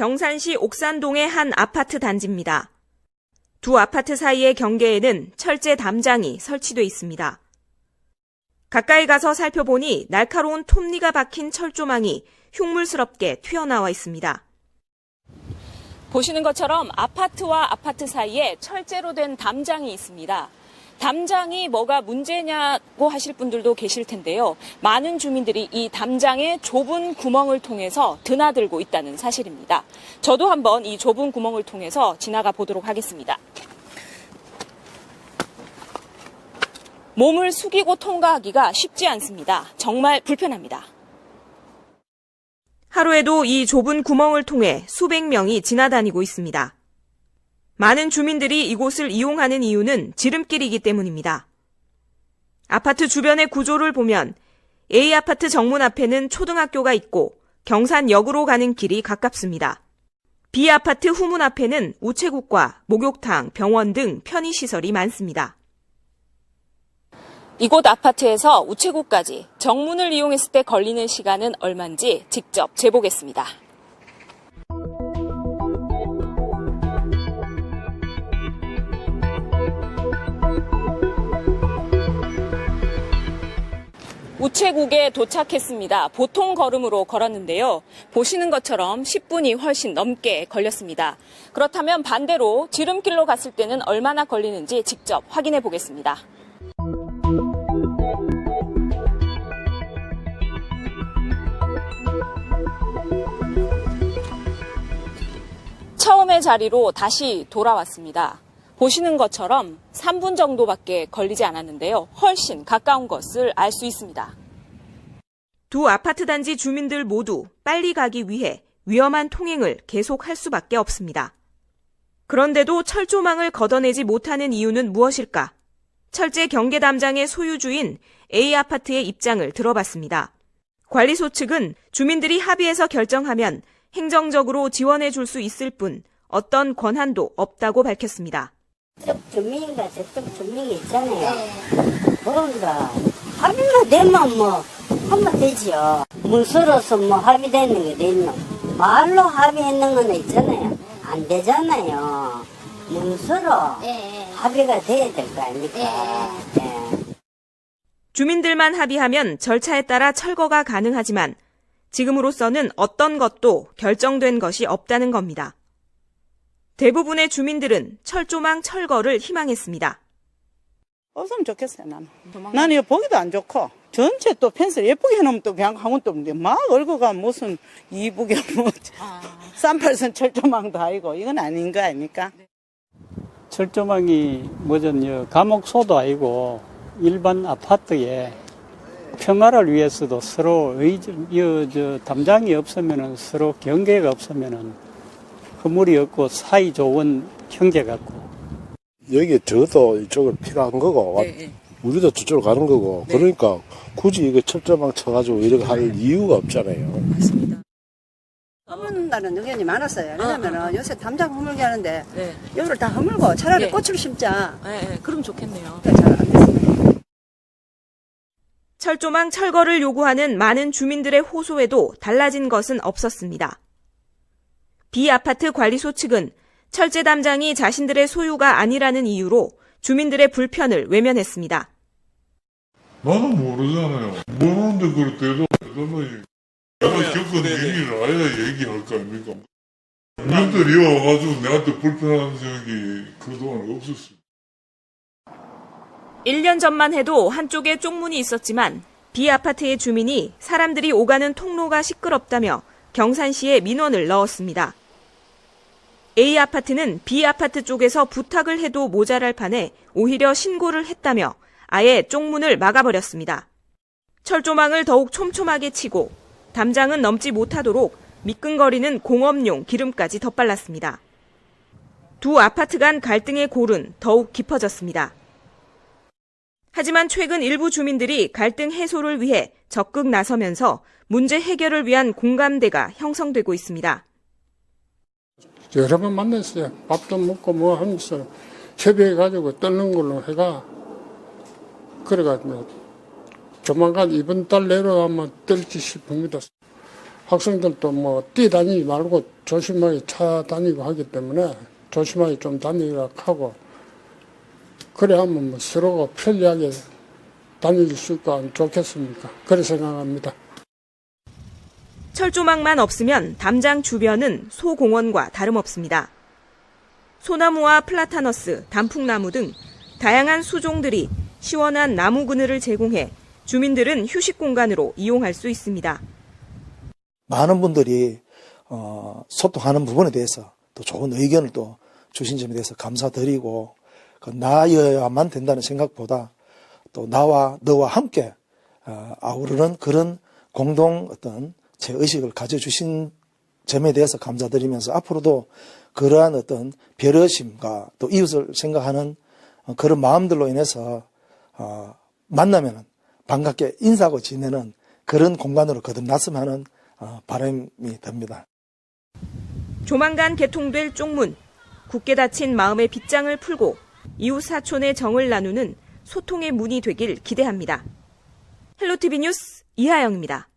경산시 옥산동의 한 아파트 단지입니다. 두 아파트 사이의 경계에는 철제 담장이 설치돼 있습니다. 가까이 가서 살펴보니 날카로운 톱니가 박힌 철조망이 흉물스럽게 튀어나와 있습니다. 보시는 것처럼 아파트와 아파트 사이에 철제로 된 담장이 있습니다. 담장이 뭐가 문제냐고 하실 분들도 계실 텐데요. 많은 주민들이 이 담장의 좁은 구멍을 통해서 드나들고 있다는 사실입니다. 저도 한번 이 좁은 구멍을 통해서 지나가 보도록 하겠습니다. 몸을 숙이고 통과하기가 쉽지 않습니다. 정말 불편합니다. 하루에도 이 좁은 구멍을 통해 수백 명이 지나다니고 있습니다. 많은 주민들이 이곳을 이용하는 이유는 지름길이기 때문입니다. 아파트 주변의 구조를 보면 A 아파트 정문 앞에는 초등학교가 있고 경산역으로 가는 길이 가깝습니다. B 아파트 후문 앞에는 우체국과 목욕탕, 병원 등 편의시설이 많습니다. 이곳 아파트에서 우체국까지 정문을 이용했을 때 걸리는 시간은 얼마인지 직접 재보겠습니다. 우체국에 도착했습니다. 보통 걸음으로 걸었는데요. 보시는 것처럼 10분이 훨씬 넘게 걸렸습니다. 그렇다면 반대로 지름길로 갔을 때는 얼마나 걸리는지 직접 확인해 보겠습니다. 처음의 자리로 다시 돌아왔습니다. 보시는 것처럼 3분 정도밖에 걸리지 않았는데요. 훨씬 가까운 것을 알 수 있습니다. 두 아파트 단지 주민들 모두 빨리 가기 위해 위험한 통행을 계속할 수밖에 없습니다. 그런데도 철조망을 걷어내지 못하는 이유는 무엇일까? 철제 경계 담장의 소유주인 A 아파트의 입장을 들어봤습니다. 관리소 측은 주민들이 합의해서 결정하면 행정적으로 지원해 줄 수 있을 뿐 어떤 권한도 없다고 밝혔습니다. 저쪽 주민과 저쪽 주민이 있잖아요. 그런가 합의만 되면 뭐 하면 되지요. 문서로서 뭐 합의되는 게 됐노. 말로 합의했는 건 있잖아요. 안 되잖아요. 문서로 합의가 돼야 될 거 아닙니까? 예. 주민들만 합의하면 절차에 따라 철거가 가능하지만 지금으로서는 어떤 것도 결정된 것이 없다는 겁니다. 대부분의 주민들은 철조망 철거를 희망했습니다. 없으면 좋겠어요, 나는. 나는 이거 보기도 안 좋고, 전체 또 펜스를 예쁘게 해놓으면 또 그냥 또 없는데, 막 얼굴가 무슨 이북에 뭐, 쌈팔선 철조망도 아니고, 이건 아닌 거 아닙니까? 철조망이 뭐전 감옥소도 아니고 일반 아파트에 평화를 위해서도 서로 의, 여, 저, 담장이 없으면은 서로 경계가 없으면은 허물이 없고 사이 좋은 형제 같고 여기 저도 이쪽을 필요한 거고 우리도 저쪽으로 가는 거고 그러니까 굳이 이거 철조망 쳐가지고 이렇게 할 이유가 없잖아요. 허문다는 의견이 많았어요. 왜냐면 은 요새 담장 허물게 하는데 네, 여기를 다 허물고 차라리 예. 꽃을 심자. 네, 그럼 좋겠네요. 잘안 됐습니다. 철조망 철거를 요구하는 많은 주민들의 호소에도 달라진 것은 없었습니다. B 아파트 관리소 측은 철제 담장이 자신들의 소유가 아니라는 이유로 주민들의 불편을 외면했습니다. 나는 모르잖아요. 모르는데 그걸 대답 해달라. 내가 겪은 얘기를 아야 얘기할 거 아닙니까? 국민들이 와가지고 내한테 불편한 적이 그동안 없었어요. 1년 전만 해도 한쪽에 쪽문이 있었지만 B 아파트의 주민이 사람들이 오가는 통로가 시끄럽다며 경산시에 민원을 넣었습니다. A 아파트는 B 아파트 쪽에서 부탁을 해도 모자랄 판에 오히려 신고를 했다며 아예 쪽문을 막아버렸습니다. 철조망을 더욱 촘촘하게 치고 담장은 넘지 못하도록 미끈거리는 공업용 기름까지 덧발랐습니다. 두 아파트 간 갈등의 골은 더욱 깊어졌습니다. 하지만 최근 일부 주민들이 갈등 해소를 위해 적극 나서면서 문제 해결을 위한 공감대가 형성되고 있습니다. 여러 번 만났어요. 밥도 먹고 뭐 하면서 협의해가지고 뜯는 걸로 해가 그래가 뭐 조만간 이번 달 내로 아마 뜰지 싶습니다. 학생들도 뭐 뛰다니지 말고 조심하게 차 다니고 하기 때문에 조심하게 좀 다니라 하고 그래 하면 뭐 서로가 편리하게 다닐 수 있고 안 좋겠습니까? 그래 생각합니다. 철조망만 없으면 담장 주변은 소공원과 다름없습니다. 소나무와 플라타너스, 단풍나무 등 다양한 수종들이 시원한 나무 그늘을 제공해 주민들은 휴식 공간으로 이용할 수 있습니다. 많은 분들이 어, 소통하는 부분에 대해서 또 좋은 의견을 또 주신 점에 대해서 감사드리고 그 나여야만 된다는 생각보다 또 나와 너와 함께 어, 아우르는 그런 공동 어떤 제 의식을 가져주신 점에 대해서 감사드리면서 앞으로도 그러한 어떤 배려심과 또 이웃을 생각하는 어, 그런 마음들로 인해서 어, 만나면은 반갑게 인사하고 지내는 그런 공간으로 거듭났으면 하는 어, 바람이 듭니다. 조만간 개통될 쪽문, 굳게 닫힌 마음의 빗장을 풀고 이웃 사촌의 정을 나누는 소통의 문이 되길 기대합니다. 헬로티비 뉴스 이하영입니다.